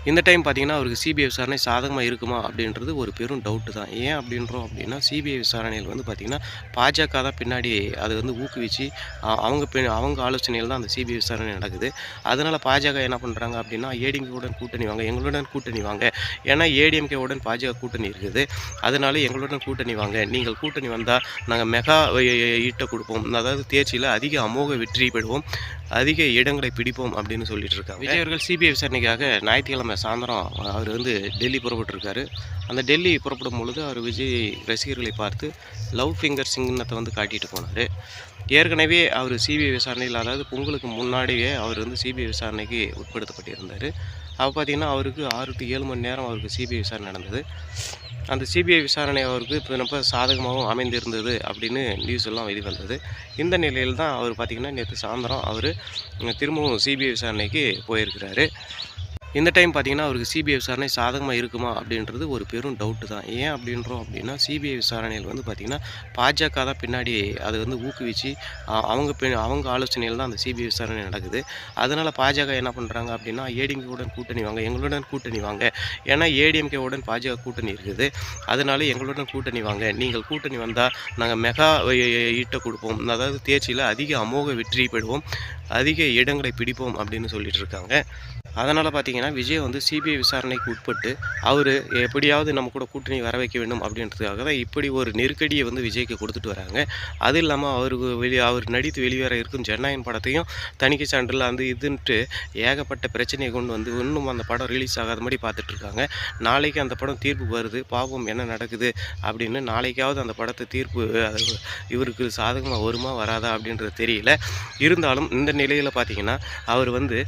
இந்த டைம் பார்த்தீங்கன்னா அவருக்கு சிபிஐ விசாரணை சாதகமாக இருக்குமா அப்படின்றது ஒரு பெரும் டவுட்டு தான் ஏன் அப்படின்றோம் அப்படின்னா சிபிஐ விசாரணையில் வந்து பார்த்திங்கன்னா பாஜக தான் பின்னாடி அதை வந்து ஊக்குவிச்சு அவங்க அவங்க ஆலோசனையில் தான் அந்த சிபிஐ விசாரணை நடக்குது அதனால் பாஜக என்ன பண்ணுறாங்க அப்படின்னா ஏடிஎம்கேவுடன் கூட்டணி வாங்க எங்களுடன் கூட்டணி வாங்க ஏன்னா ஏடிஎம்கேவுடன் பாஜக கூட்டணி இருக்குது அதனால எங்களுடன் கூட்டணி வாங்க நீங்கள் கூட்டணி வந்தால் நாங்கள் மெகா ஈட்டை கொடுப்போம் அதாவது தேர்ச்சியில் அதிக அமோக வெற்றி பெறுவோம் அதிக இடங்களை பிடிப்போம் அப்படின்னு சொல்லிட்டு இருக்காங்க விஜய் அவர்கள் சிபிஐ விசாரணைக்காக ஞாயிற்றுக்கிழமை சாயந்தரம் அவர் வந்து டெல்லி புறப்பட்டிருக்காரு. அந்த டெல்லி புறப்படும் பொழுது அவர் விஜய் ரசிகர்களை பார்த்து லவ் ஃபிங்கர் சிங்கத்தை வந்து காட்டிட்டு போனார். ஏற்கனவே அவர் சிபிஐ விசாரணையில் அதாவது பொங்கலுக்கு முன்னாடியே அவர் வந்து சிபிஐ விசாரணைக்கு உட்படுத்தப்பட்டிருந்தார். அப்போ பார்த்தீங்கன்னா அவருக்கு ஆறு டு ஏழு மணி நேரம் அவருக்கு சிபிஐ விசாரணை நடந்தது. அந்த சிபிஐ விசாரணை அவருக்கு இப்போ ரொம்ப சாதகமாகவும் அமைந்திருந்தது அப்படின்னு நியூஸ் எல்லாம் வெளிவந்தது இந்த நிலையில் தான் அவர் பார்த்திங்கன்னா நேற்று சாயந்தரம் அவர் திரும்பவும் சிபிஐ விசாரணைக்கு போயிருக்கிறாரு. இந்த டைம் பார்த்தீங்கன்னா அவருக்கு சிபிஐ விசாரணை சாதகமாக இருக்குமா அப்படின்றது ஒரு பெரும் டவுட்டு தான். ஏன் அப்படின்றோம் அப்படின்னா சிபிஐ விசாரணையில் வந்து பார்த்திங்கன்னா பாஜக தான் பின்னாடி அதை வந்து ஊக்குவிச்சு அவங்க பி- அவங்க ஆலோசனையில் தான் அந்த சிபிஐ விசாரணை நடக்குது. அதனால் பாஜக என்ன பண்ணுறாங்க அப்படின்னா ஏடிஎம்கேவுடன் கூட்டணி வாங்க எங்களுடன் கூட்டணி வாங்க. ஏன்னா ஏடிஎம்கேவுடன் பாஜக கூட்டணி இருக்குது. அதனால எங்களுடன் கூட்டணி வாங்க. நீங்கள் கூட்டணி வந்தால் நாங்கள் மெகா ஈட்டை கொடுப்போம். அதாவது தேர்ச்சியில் அதிக அமோக வெற்றி பெறுவோம் அதிக இடங்களை பிடிப்போம் அப்படின்னு சொல்லிட்டு இருக்காங்க. அதனால் பார்த்தீங்கன்னா விஜய் வந்து சிபிஐ விசாரணைக்கு உட்பட்டு அவர் எப்படியாவது நம்ம கூட கூட்டணி வர வைக்க வேண்டும் அப்படின்றதுக்காக தான் இப்படி ஒரு நெருக்கடியை வந்து விஜய்க்கு கொடுத்துட்டு வராங்க. அது இல்லாமல் அவருக்கு வெளி அவர் நடித்து வெளிவர இருக்கும் ஜனநாயகன் படத்தையும் தணிக்கை சான்றில் அந்த இதுன்ட்டு ஏகப்பட்ட பிரச்சனையை கொண்டு வந்து இன்னும் அந்த படம் ரிலீஸ் ஆகாத மாதிரி பார்த்துட்டு இருக்காங்க. நாளைக்கு அந்த படம் தீர்ப்பு வருது பாவம் என்ன நடக்குது அப்படின்னு நாளைக்காவது அந்த படத்தை தீர்ப்பு இவருக்கு சாதகமாக வருமா வராதா அப்படின்றது தெரியல. இருந்தாலும் இந்த நிலையில் பார்த்தீங்கன்னா அவர் வந்து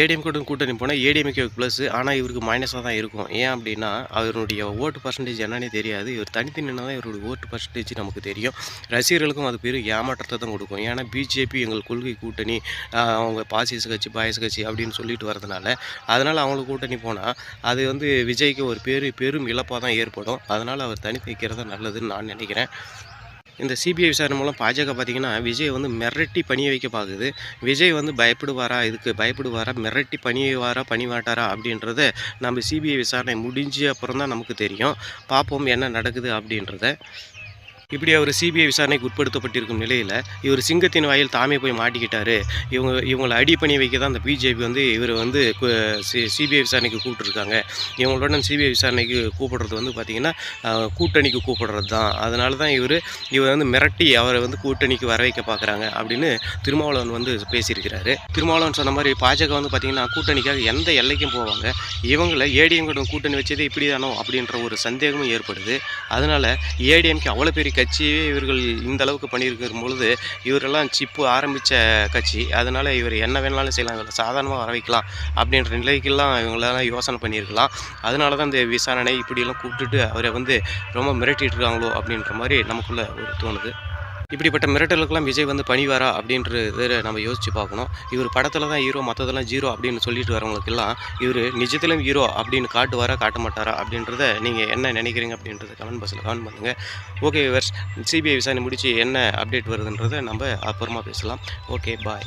ஏடிஎம் கூட கூட்டணி போனால் ஏடிஎம்கே ப்ளஸ் ஆனால் இவருக்கு மைனஸாக தான் இருக்கும். ஏன் அப்படின்னா அவருடைய ஓட்டு பர்சன்டேஜ் என்னன்னே தெரியாது. இவர் தனித்து நின்று தான் இவருடைய ஓட்டு பர்சன்டேஜ் நமக்கு தெரியும். ரசிகர்களுக்கும் அது பெரிய ஏமாற்றத்தை தான் கொடுக்கும். ஏன்னா பிஜேபி எங்கள் கொள்கை கூட்டணி அவங்க பாசிஸ் கட்சி பாயஸ் கட்சி அப்படின்னு சொல்லிட்டு வரதுனால அதனால் அவங்களுக்கு கூட்டணி போனால் அது வந்து விஜய்க்கு ஒரு பெரு பெரும் இழப்பாக தான் ஏற்படும். அதனால் அவர் தனித்து நிற்கிறது நல்லதுன்னு நான் நினைக்கிறேன். இந்த சிபிஐ விசாரணை மூலம் பாஜக பார்த்தீங்கன்னா விஜய் வந்து மிரட்டி பணிய வைக்க பார்க்குது. விஜய் வந்து பயப்படுவாரா? இதுக்கு பயப்படுவாரா? மிரட்டி பணிவாரா? பணி மாட்டாரா அப்படின்றத நம்ம சிபிஐ விசாரணை முடிஞ்ச அப்புறம் தான் நமக்கு தெரியும். பார்ப்போம் என்ன நடக்குது அப்படின்றத. இப்படி அவர் சிபிஐ விசாரணைக்கு உட்படுத்தப்பட்டிருக்கும் நிலையில் இவர் சிங்கத்தின் வாயில் தாமே போய் மாட்டிக்கிட்டாரு. இவங்க இவங்களை அடி பண்ணி வைக்க தான் அந்த பிஜேபி வந்து இவர் வந்து சிபிஐ விசாரணைக்கு கூப்பிட்டுருக்காங்க. இவங்களுடன் சிபிஐ விசாரணைக்கு கூப்பிடுறது வந்து பார்த்திங்கன்னா கூட்டணிக்கு கூப்பிடுறது தான் அதனால தான் இவர் இவர் வந்து மிரட்டி அவரை வந்து கூட்டணிக்கு வர வைக்க பார்க்குறாங்க அப்படின்னு திருமாவளவன் வந்து பேசியிருக்கிறாரு. திருமாவளவன் சொன்ன மாதிரி பாஜக வந்து பார்த்திங்கன்னா கூட்டணிக்காக எந்த எல்லைக்கும் போவாங்க. இவங்களை ஏடிஎம் கூட்டணி வச்சதே இப்படி தானோ அப்படின்ற ஒரு சந்தேகமும் ஏற்படுது. அதனால் ஏடிஎம்கே அவ்வளோ பெரிய கட்சியே இவர்கள் இந்த அளவுக்கு பண்ணியிருக்கும் பொழுது இவரெல்லாம் சிப்பு ஆரம்பித்த கட்சி. அதனால் இவர் என்ன வேணாலும் செய்யலாம் இவரை சாதாரணமாக வர வைக்கலாம் அப்படின்ற நிலைக்கெல்லாம் இவங்களெல்லாம் யோசனை பண்ணியிருக்கலாம். அதனால தான் இந்த விசாரணை இப்படியெல்லாம் கூப்பிட்டுட்டு அவரை வந்து ரொம்ப மிரட்டிட்டு இருக்காங்களோ அப்படின்ற மாதிரி நமக்குள்ள ஒரு தோணுது. இப்படிப்பட்ட மிரட்டலுக்கெல்லாம் விஜய் வந்து பணிவாரா அப்படின்றத நம்ம யோசிச்சு பார்க்கணும். இவர் படத்தில் தான் ஹீரோ மற்றதெல்லாம் ஜீரோ அப்படின்னு சொல்லிட்டு வரவங்களுக்கெல்லாம் இவர் நிஜத்திலும் ஹீரோ அப்படின்னு காட்டுவாரா காட்ட மாட்டாரா அப்படின்றத நீங்கள் என்ன நினைக்கிறீங்க அப்படின்றத கமெண்ட் பாக்ஸில் கமெண்ட் பண்ணுங்கள் ஓகே விவர்ஸ் சிபிஐ விசாரணை முடித்து என்ன அப்டேட் வருதுன்றதை நம்ம அப்புறமா பேசலாம். Okay bye